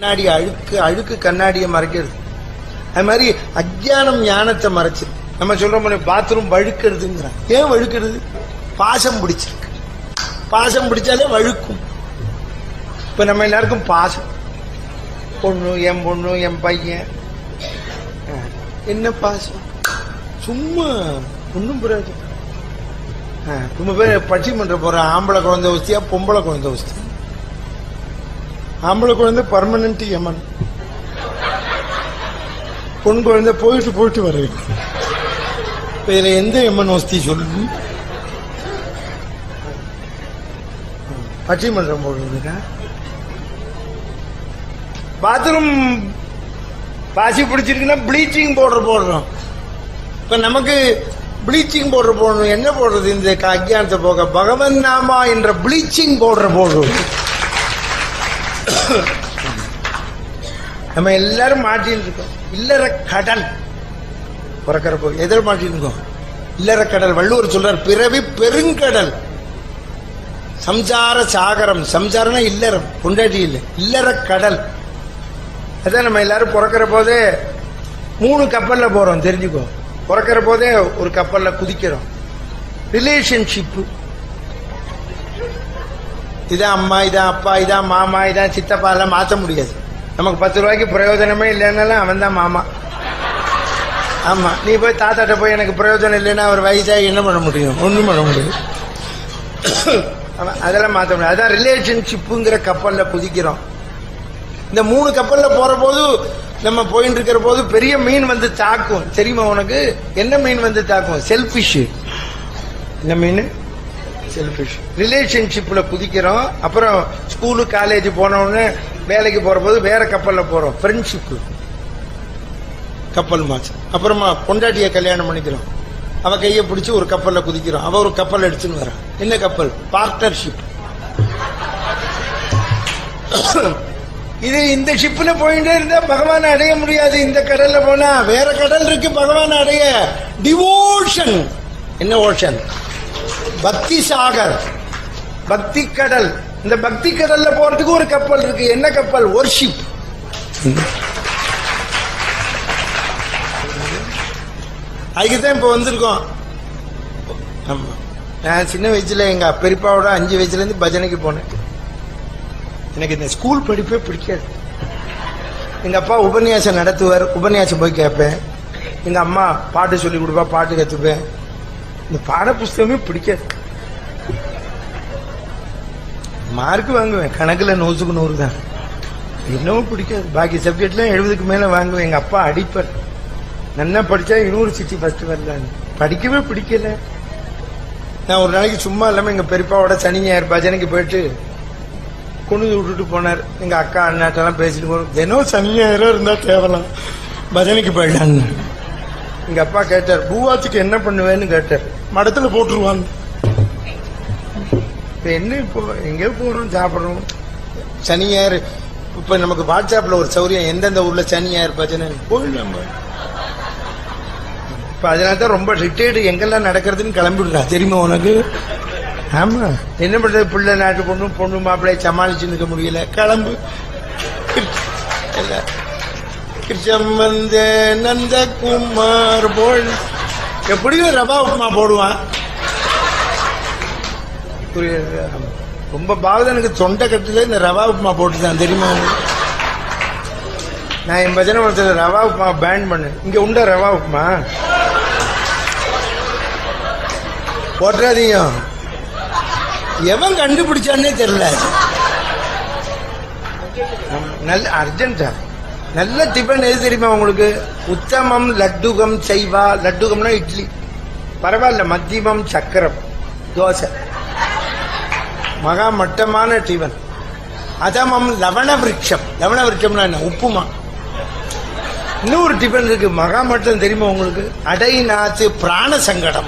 கண்ணாடி அழுக்கு அழுக்கு கண்ணாடியை மறைக்கிறது. அது மாதிரி அஜ்ஞானம் ஞானத்தை மறைச்சு. நம்ம சொல்றோம் பாத்ரூம் வழுக்கிறதுங்கிறான் ஏன் வழுக்கிறது? பாசம் பிடிச்சிருக்கு. பாசம் பிடிச்சாலே வழுக்கும். இப்ப நம்ம எல்லாருக்கும் பாசம். பொண்ணு என் பொண்ணு என் பையன். அஹ், என்ன பாசம்? சும்மா ஒன்றும் புரியாது. ரொம்ப பேர் பண்ற போற ஆம்பளை குழந்தை வசதியா பொம்பளை குழந்தை வசதி. ஆம்பளை குழந்தை பர்மனன்ட் எமன் பொன் குழந்தை போயிட்டு போயிட்டு வர வைக்கும். இதுல எந்த எம்மன் வசதி சொல்லு பட்டிமன்றம் போடுவீங்க. பாத்ரூம் பாசி பிடிச்சிருக்குன்னா ப்ளீச்சிங் பவுடர் போடுறோம். இப்ப நமக்கு ப்ளீச்சிங் பவுடர் போடணும். என்ன போடுறது? இந்த அஜானத்தை போக பகவன் நாமா என்ற ப்ளீச்சிங் பவுடர் போடுறோம் நம்ம எல்லாரும் மாட்டின்னு இருக்கோம். இல்லற கடல். பிறக்கிறப்போ எதிர மாட்டின்னு இருக்கோம். இல்லற கடல். வள்ளுவர் சொல்றார் பிறவி பெருங்கடல். சம்சார சாகரம். சம்சாரம்னா இல்லறம். பொண்டாட்டி இல்லை. இல்லற கடல். அதான் நம்ம எல்லாரும் பிறக்கிற போதே மூணு கப்பல்ல போறோம் தெரிஞ்சுக்கோ. பிறக்கிற போதே ஒரு கப்பல்ல குதிக்கிறோம். ரிலேஷன்ஷிப்பு இதான் அம்மா இதான் அப்பா இதான் மாமா இதான் சித்தப்பா எல்லாம் மாற்ற முடியாது. நமக்கு பத்து ரூபாய்க்கு பிரயோஜனமே இல்லைன்னாலும் அவன் தான் மாமா. ஆமா நீ போய் தாத்தாட்ட போய் எனக்கு பிரயோஜனம் இல்லைன்னா அவர் வயசாகி என்ன பண்ண முடியும்? ஒன்றும் பண்ண முடியும் அதெல்லாம் மாற்ற முடியாது. அதான் ரிலேஷன்ஷிப்புங்கிற கப்பலில் குதிக்கிறோம். இந்த மூணு கப்பலில் போற போது நம்ம போயிட்டு இருக்கிற போது பெரிய மீன் வந்து தாக்கும். தெரியுமா உனக்கு? என்ன மீன் வந்து தாக்கும்? செல்ஃபிஷ் என்ன மீன்? செல்ஃபிஷ் ரிலேஷன்ஷிப்ல குதிக்கிறோம். அப்புறம் ஸ்கூலு காலேஜ் போன வேலைக்கு போற போது வேற கப்பல்ல போறோம். ஃப்ரெண்ட்ஷிப் கப்பல் மாச்சு அப்புறமா பொண்டாட்டிய கல்யாணம் பண்ணிக்கிறோம். அவ கையை பிடிச்சி ஒரு கப்பல்ல குதிக்கிறோம். அவ ஒரு கப்பல் எடுத்துன்னு வரான். என்ன கப்பல் பார்ட்னர்ஷிப் இது இந்த ஷிப்ல போயிட்டே இருந்தா பகவான் அடைய முடியாது. இந்த கடல்ல போனா வேற கடல் இருக்கு பகவான் அடைய. டிவோஷன் என்ன ஓஷன் பக்தி சாகர் பக்தி கடல் இந்த பக்தி கடல்ல போறதுக்கு ஒரு கப்பல் இருக்கு. என்ன கப்பல்? ஒர்ஷிப் அதுக்கு தான் இப்ப வந்திருக்கோம். ஆமா நான் சின்ன வயசுல எங்க பெரியப்பாவோட அஞ்சு வயசுல இருந்து பஜனைக்கு போனேன். எனக்கு இந்த ஸ்கூல் படிப்பே பிடிக்காது. எங்க அப்பா உபன்யாசம் நடத்துவார். உபன்யாசம் போய் கேட்பேன். எங்க அம்மா பாட்டு சொல்லி கொடுப்பா பாட்டு கத்துப்பேன். இந்த பாட புஸ்தகமே பிடிக்காது. மார்க் வாங்குவேன். கணக்குல நூற்றுக்கு நூறு தான். இன்னமும் பிடிக்காது. பாக்கி சப்ஜெக்ட்லாம் எழுபதுக்கு மேல வாங்குவேன். எங்க அப்பா அடிப்பர். நல்லா படிச்சா யூனிவர்சிட்டி ஃபர்ஸ்ட் வரலான்னு படிக்கவே பிடிக்கல. நான் ஒரு நாளைக்கு சும்மா இல்லாம எங்க பெரியப்பாவோட சனி ஞாயிறு பஜனைக்கு போயிட்டு குனிஞ்சு விட்டுட்டு போனார். எங்க அக்கா அண்ணாட்டெல்லாம் பேசிட்டு போகிறோம் தினம் சனி ஞாயிறு இருந்தா தேவலாம். பஜனைக்கு போயிடலான்னு எங்க அப்பா கேட்டார் பூவாத்துக்கு என்ன பண்ணுவேன்னு கேட்டார். மடத்துல போட்டுருவாங்க இப்ப என்ன இப்போ எங்கேயோ போறோம் சாப்பிடுறோம். சனி ஞாயிறு இப்ப நமக்கு வாட்ஸ்அப்ல ஒரு சௌரியம் எந்தெந்த ஊர்ல சனி ஞாயிறு போயிடலாம்? நம்ம. இப்ப அதனால தான் ரொம்ப ரிட்டையர்டு எங்கெல்லாம் நடக்கிறதுன்னு கிளம்பிடுறா. தெரியுமா உனக்கு? ஆமா. என்ன பண்றது? பிள்ளை நாட்டு பொண்ணு பொண்ணு மாப்பிள்ளைய சமாளிச்சு நிற்க முடியல. கிளம்பு. எல்லாம். கிருஷ்ணம் நந்த நந்தகுமார் போல். எப்படியும் ரவா உப்புமா போடுவான். புரியுது. ரொம்ப பாவது எனக்கு தொண்டை கட்டுல இந்த ரவா உப்புமா போட்டுதான் தெரியுமா நான் என் பஜனை ஒருத்தர் ரவா உப்புமா பேன் பண்ணு இங்க உண்டா ரவா உப்புமா போட்டுறாதீங்க எவன் கண்டுபிடிச்சான்னே தெரியல. நல்ல அர்ஜென்டா நல்ல டிஃபன் எது தெரியுமா உங்களுக்கு? உத்தமம் லட்டுகம் செய்வா. லட்டுகம்னா இட்லி. பரவாயில்ல மத்தியமம் சக்கரம் தோசை. மகா மட்டமான டிஃபன் அதமம் லவண விரட்சம். லவண விரட்சம்னா என்ன? உப்புமா. இன்னொரு டிஃபன் இருக்கு. மகா மட்டம் தெரியுமா உங்களுக்கு? அடை நாத்து பிராண சங்கடம்.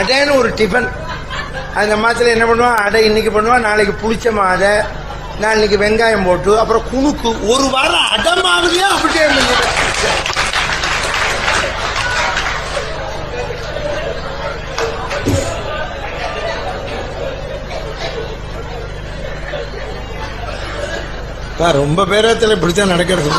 அடைன்னு ஒரு டிஃபன் அந்த மாத்திர என்ன பண்ணுவான் அடை இன்னைக்கு பண்ணுவான் நாளைக்கு புளிச்ச மாதை. நான் இன்னைக்கு வெங்காயம் போட்டு அப்புறம் குணுக்கு ஒரு வாரம் அடமாவதே அப்படியே ரொம்ப பேரத்தில் இப்படித்தான் நடக்கிறது.